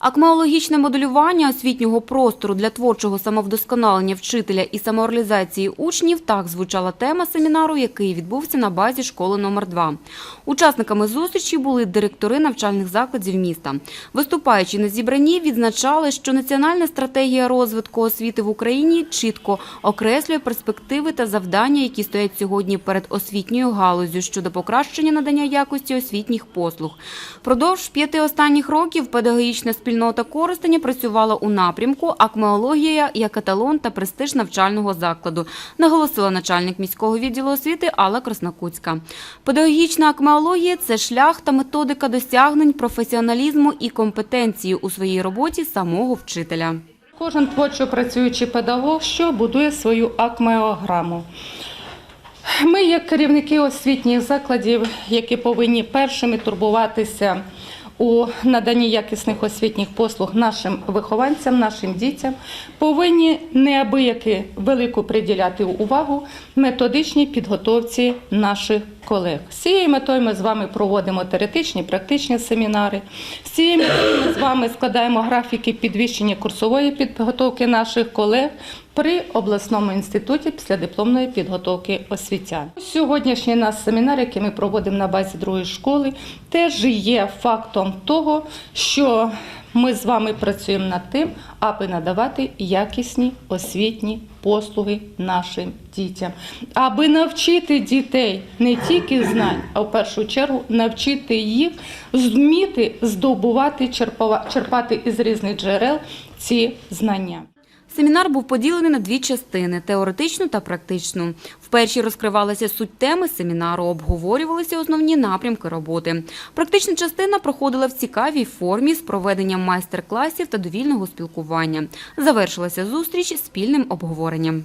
Акмеологічне моделювання освітнього простору для творчого самовдосконалення вчителя і самореалізації учнів – так звучала тема семінару, який відбувся на базі школи номер 2 Учасниками зустрічі були директори навчальних закладів міста. Виступаючи на зібранні, відзначали, що національна стратегія розвитку освіти в Україні чітко окреслює перспективи та завдання, які стоять сьогодні перед освітньою галузю щодо покращення надання якості освітніх послуг. Продовж п'яти останніх років педагогічна спільнота Коростеня працювала у напрямку акмеологія як еталон та престиж навчального закладу, наголосила начальник міського відділу освіти Алла Краснокутська. Педагогічна акмеологія – це шлях та методика досягнень професіоналізму і компетенції у своїй роботі самого вчителя. Кожен творчо працюючий педагог, що будує свою акмеограму. Ми, як керівники освітніх закладів, які повинні першими турбуватися у наданні якісних освітніх послуг нашим вихованцям, нашим дітям, повинні неабияки велику приділяти увагу методичній підготовці наших колег. З цією метою ми з вами проводимо теоретичні, практичні семінари. З цією метою ми з вами складаємо графіки підвищення курсової підготовки наших колег при обласному інституті післядипломної підготовки освітян. Сьогоднішній наш семінар, який ми проводимо на базі другої школи, теж є фактом того, що ми з вами працюємо над тим, аби надавати якісні освітні послуги нашим дітям, аби навчити дітей не тільки знань, а в першу чергу навчити їх зміти здобувати, черпати із різних джерел ці знання. Семінар був поділений на дві частини – теоретичну та практичну. В першій розкривалася суть теми семінару, обговорювалися основні напрямки роботи. Практична частина проходила в цікавій формі з проведенням майстер-класів та довільного спілкування. Завершилася зустріч спільним обговоренням.